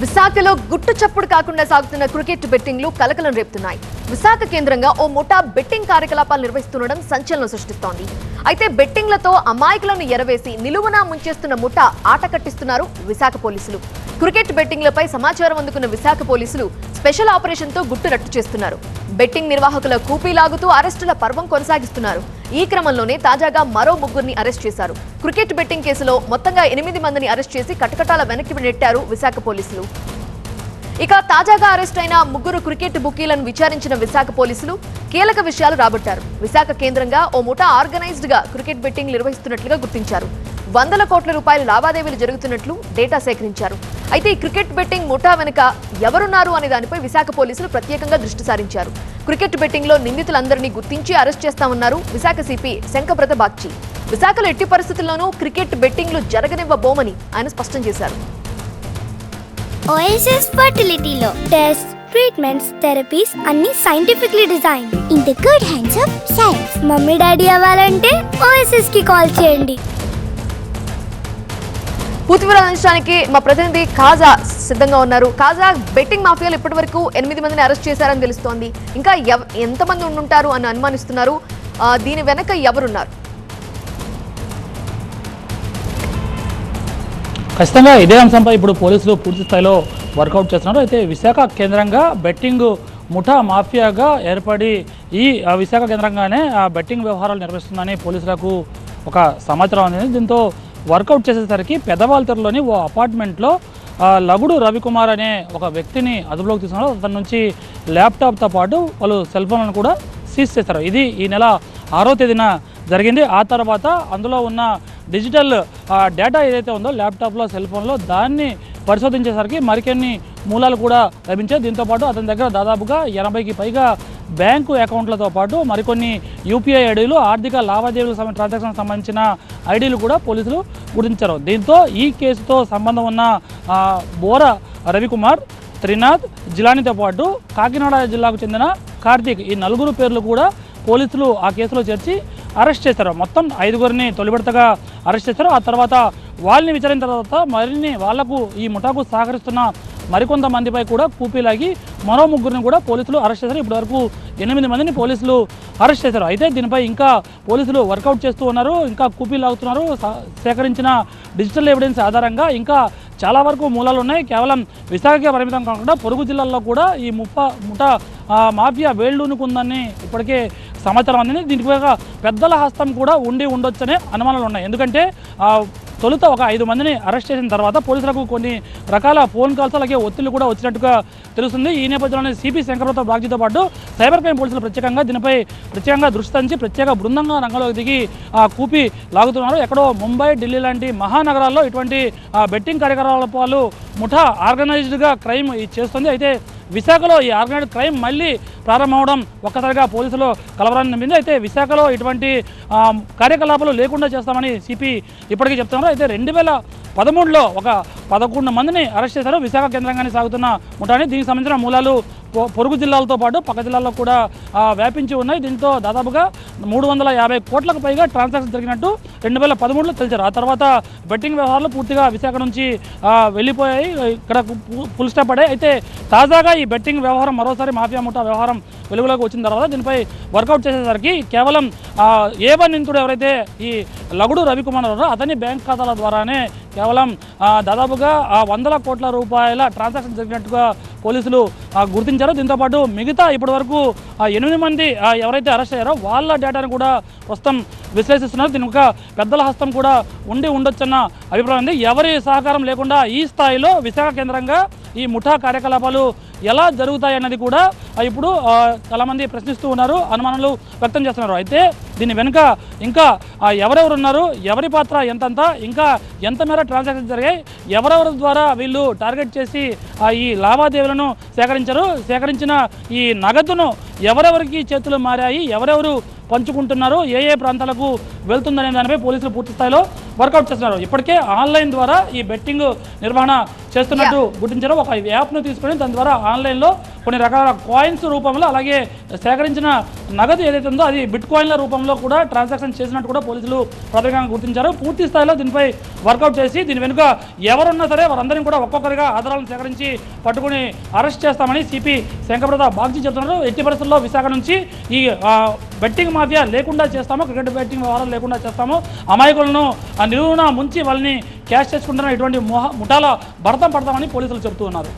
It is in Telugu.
విశాఖలో గుట్టు చప్పుడు కాకుండా సాగుతున్న క్రికెట్ బెట్టింగ్లు కలకలం రేపుతున్నాయి. విశాఖ కేంద్రంగా ఓ ముఠా బెట్టింగ్ కార్యకలాపాలు నిర్వహిస్తుండడం సంచలనం సృష్టిస్తోంది. అయితే బెట్టింగ్లతో అమాయకులను ఎరవేసి నిలువునా ముంచేస్తున్న ముఠా ఆట కట్టిస్తున్నారు విశాఖ పోలీసులు. క్రికెట్ బెట్టింగ్లపై సమాచారం అందుకున్న విశాఖ పోలీసులు స్పెషల్ ఆపరేషన్తో గుట్టు రట్టు చేస్తున్నారు. బెట్టింగ్ నిర్వాహకుల కూపీ లాగుతూ అరెస్టుల పర్వం కొనసాగిస్తున్నారు. ఈ క్రమంలోనే తాజాగా మరో ముగ్గురిని అరెస్ట్ చేశారు. క్రికెట్ బెట్టింగ్ కేసులో మొత్తంగా ఎనిమిది మందిని అరెస్ట్ చేసి కటకటాల వెనక్కి నెట్టారు విశాఖ పోలీసులు. ఇక తాజాగా అరెస్ట్ అయిన ముగ్గురు క్రికెట్ బుకీలను విచారించిన విశాఖ పోలీసులు కీలక విషయాలు రాబట్టారు. విశాఖ కేంద్రంగా ఓ ముఠా ఆర్గనైజ్డ్గా క్రికెట్ బెట్టింగ్ నిర్వహిస్తున్నట్లుగా గుర్తించారు. వందల కోట్ల రూపాయల లావాదేవీలు జరుగుతున్నట్లు డేటా సేకరించారు. అయితే ఈ క్రికెట్ బెట్టింగ్ ముఠా వెనుక ఎవరున్నారు అనే దానిపై విశాఖ పోలీసులు ప్రత్యేకంగా దృష్టి సారించారు. క్రికెట్ బెట్టింగ్లో నిందితులందరినీ గుర్తించి అరెస్ట్ చేస్తామన్నారు విశాఖ సిపి శంకప్రత బాగ్చి. విశాఖలో ఎట్టి పరిస్థితుల్లోనూ క్రికెట్ బెట్టింగ్లు జరగనివ్వబోమని ఆయన స్పష్టం చేశారు. ఓఎస్ఎస్ ఫర్టిలిటీలో టెస్ట్ ట్రీట్మెంట్స్ థెరపీస్ అన్ని scientifically design in the good hands of science mummy daddy అవ్వాలంటే ఓఎస్ఎస్కి కాల్ చేయండి. పూర్తి వివరాలు అందించడానికి మా ప్రతినిధి కాజా సిద్ధంగా ఉన్నారు. కాజా బెట్టింగ్ మాఫియాలు ఇప్పటి వరకు ఎనిమిది మందిని అరెస్ట్ చేశారని తెలుస్తోంది. ఇంకా ఎవ- ఎంతమంది ఉండుంటారు అని అనుమానిస్తున్నారు. దీని వెనక ఎవరున్నారు? ఖచ్చితంగా ఇదే అంశంపై ఇప్పుడు పోలీసులు పూర్తి స్థాయిలో వర్కౌట్ చేస్తున్నారు. అయితే విశాఖ కేంద్రంగా బెట్టింగ్ ముఠా మాఫియాగా ఏర్పడి ఈ ఆ విశాఖ కేంద్రంగానే ఆ బెట్టింగ్ వ్యవహారాలు నిర్వహిస్తుందని పోలీసులకు ఒక సమాచారం అనేది దీంతో వర్కౌట్ చేసేసరికి పెద్దవాల్తెరలోని ఓ అపార్ట్మెంట్లో లగుడు రవికుమార్ అనే ఒక వ్యక్తిని అదుపులోకి తీసుకున్నారు. అతని నుంచి ల్యాప్టాప్తో పాటు వాళ్ళు సెల్ ఫోన్లను కూడా సీజ్ చేశారు. ఇది ఈ నెల ఆరో తేదీన జరిగింది. ఆ తర్వాత అందులో ఉన్న డిజిటల్ డేటా ఏదైతే ఉందో ల్యాప్టాప్లో సెల్ ఫోన్లో దాన్ని పరిశోధించేసరికి మరికొన్ని మూలాలు కూడా లభించాయి. దీంతోపాటు అతని దగ్గర దాదాపుగా ఎనభైకి పైగా బ్యాంకు అకౌంట్లతో పాటు మరికొన్ని యూపీఐ ఐడీలు ఆర్థిక లావాదేవీలకు సంబంధించిన ట్రాన్సాక్షన్ సంబంధించిన ఐడీలు కూడా పోలీసులు గుర్తించారు. దీంతో ఈ కేసుతో సంబంధం ఉన్న బోర రవికుమార్ త్రినాథ్ జిలానీతో పాటు కాకినాడ జిల్లాకు చెందిన కార్తీక్ ఈ నలుగురు పేర్లు కూడా పోలీసులు ఆ కేసులో చేర్చి అరెస్ట్ చేశారు. మొత్తం ఐదుగురిని తొలిబడతగా అరెస్ట్ చేశారు. ఆ తర్వాత వాళ్ళని విచారించిన తర్వాత మరిన్ని వాళ్ళకు ఈ ముఠాకు సహకరిస్తున్న మరికొంతమందిపై కూడా కూపీలాగి మరో ముగ్గురిని కూడా పోలీసులు అరెస్ట్ చేశారు. ఇప్పటివరకు ఎనిమిది మందిని పోలీసులు అరెస్ట్ చేశారు. అయితే దీనిపై ఇంకా పోలీసులు వర్కౌట్ చేస్తూ ఉన్నారు ఇంకా కూపీలు అవుతున్నారు సేకరించిన డిజిటల్ ఎవిడెన్స్ ఆధారంగా ఇంకా చాలా వరకు మూలాలు ఉన్నాయి. కేవలం విశాఖకే పరిమితం కాకుండా పొరుగు జిల్లాల్లో కూడా ఈ ముప్ప ముఠ మాఫియా వేళ్ళూనుకుందని ఇప్పటికే సమాచారం అందింది. దీనికి పెద్దల హస్తం కూడా ఉండి ఉండొచ్చనే అనుమానాలు ఉన్నాయి. ఎందుకంటే తొలుత ఒక ఐదు మందిని అరెస్ట్ చేసిన తర్వాత పోలీసులకు కొన్ని రకాల ఫోన్ కాల్స్ అలాగే ఒత్తిళ్ళు కూడా వచ్చినట్టుగా తెలుస్తుంది. ఈ నేపథ్యంలోనే సిపి శంకరప్రతాప్ బాగ్జీతో పాటు సైబర్ క్రైమ్ పోలీసులు ప్రత్యేకంగా దీనిపై ప్రత్యేకంగా దృష్టి సారించి ప్రత్యేక బృందంగా రంగంలోకి దిగి కూపి లాగుతున్నారు. ఎక్కడో ముంబై ఢిల్లీ లాంటి మహానగరాల్లో ఇటువంటి బెట్టింగ్ కార్యకలాపాలు ముఠా ఆర్గనైజ్డ్గా క్రైమ్ చేస్తుంది. అయితే విశాఖలో ఈ ఆర్గనైజ్డ్ క్రైమ్ మళ్ళీ ప్రారంభమవడం ఒక్కసారిగా పోలీసులు కలవరాన్ని నింపింది అయితే విశాఖలో ఇటువంటి కార్యకలాపాలు లేకుండా చేస్తామని సిపి ఇప్పటికీ చెప్తున్నారు. అయితే రెండు వేల పదమూడులో ఒక పదకొండు మందిని అరెస్ట్ చేశారు. విశాఖ కేంద్రంగానే సాగుతున్న ముఠాని. దీనికి సంబంధించిన మూలాలు పొరుగు జిల్లాలతో పాటు పక్క జిల్లాల్లో కూడా వ్యాపించి ఉన్నాయి. దీంతో దాదాపుగా మూడు వందల యాభై కోట్లకు పైగా ట్రాన్సాక్షన్ జరిగినట్టు రెండు వేల పదమూడులో తెలిసారు ఆ తర్వాత బెట్టింగ్ వ్యవహారాలు పూర్తిగా విశాఖ నుంచి వెళ్ళిపోయాయి. ఇక్కడ పు- అయితే తాజాగా ఈ బెట్టింగ్ వ్యవహారం మరోసారి మాఫియా ముఠా వ్యవహారం వెలుగులోకి వచ్చిన తర్వాత దీనిపై వర్కౌట్ చేసేసరికి కేవలం ఏ వన్ నిందితుడు ఎవరైతే ఈ లగుడు రవికుమార్ ఉన్నారో అతని బ్యాంక్ ఖాతాల ద్వారానే కేవలం దాదాపుగా వందల కోట్ల రూపాయల ట్రాన్సాక్షన్ జరిగినట్టుగా పోలీసులు గుర్తించారు. దీంతోపాటు మిగతా ఇప్పటి వరకు ఎనిమిది మంది ఎవరైతే అరెస్ట్ అయ్యారో వాళ్ళ డేటాను కూడా ప్రస్తుతం విశ్లేషిస్తున్నారు. దీని ఒక పెద్దల హస్తం కూడా ఉండి ఉండొచ్చన్న అభిప్రాయం ఉంది. ఎవరి సహకారం లేకుండా ఈ స్థాయిలో విశాఖ కేంద్రంగా ఈ ముఠా కార్యకలాపాలు ఎలా జరుగుతాయి అన్నది కూడా ఇప్పుడు చాలామంది ప్రశ్నిస్తూ ఉన్నారు అనుమానాలు వ్యక్తం చేస్తున్నారు. అయితే దీని వెనుక ఇంకా ఎవరెవరు ఉన్నారు ఎవరి పాత్ర ఎంతంత ఇంకా ఎంత మేర ట్రాన్సాక్షన్ జరిగాయి ఎవరెవరి ద్వారా వీళ్ళు టార్గెట్ చేసి ఆ, ఈ లావాదేవీలను సేకరించారు సేకరించిన ఈ నగదును ఎవరెవరికి చేతులు మారాయి ఎవరెవరు పంచుకుంటున్నారు ఏ ఏ ప్రాంతాలకు వెళ్తుందనే దానిపై పోలీసులు పూర్తి స్థాయిలో వర్కౌట్ చేస్తున్నారు. ఇప్పటికే ఆన్లైన్ ద్వారా ఈ బెట్టింగ్ నిర్వహణ చేస్తున్నట్టు గుర్తించారు. ఒక యాప్ను తీసుకొని దాని ద్వారా ఆన్లైన్లో కొన్ని రకాల కాయిన్స్ రూపంలో అలాగే సేకరించిన నగదు ఏదైతే ఉందో అది బిట్ కాయిన్ల రూపంలో కూడా ట్రాన్సాక్షన్ చేసినట్టు కూడా పోలీసులు ప్రాథమికంగా గుర్తించారు. పూర్తి స్థాయిలో దీనిపై వర్కౌట్ చేసి దీని వెనుక ఎవరున్నా సరే వారందరినీ కూడా ఒక్కొక్కరిగా ఆధారాలను సేకరించి పట్టుకుని అరెస్ట్ చేస్తామని సిపి శంకరప్రసాద్ బాగ్జీ చెప్తున్నారు ఎట్టి పరిస్థితుల్లో విశాఖ నుంచి ఈ బెట్టింగ్ మాఫియా లేకుండా చేస్తాము క్రికెట్ బెట్టింగ్ వ్యవహారాలు లేకుండా చేస్తాము అమాయకులను ఆ నిలువున ముంచి వాళ్ళని క్యాష్ చేసుకుంటున్న ఇటువంటి ముఠాల భరతం పడతామని పోలీసులు చెబుతూ ఉన్నారు.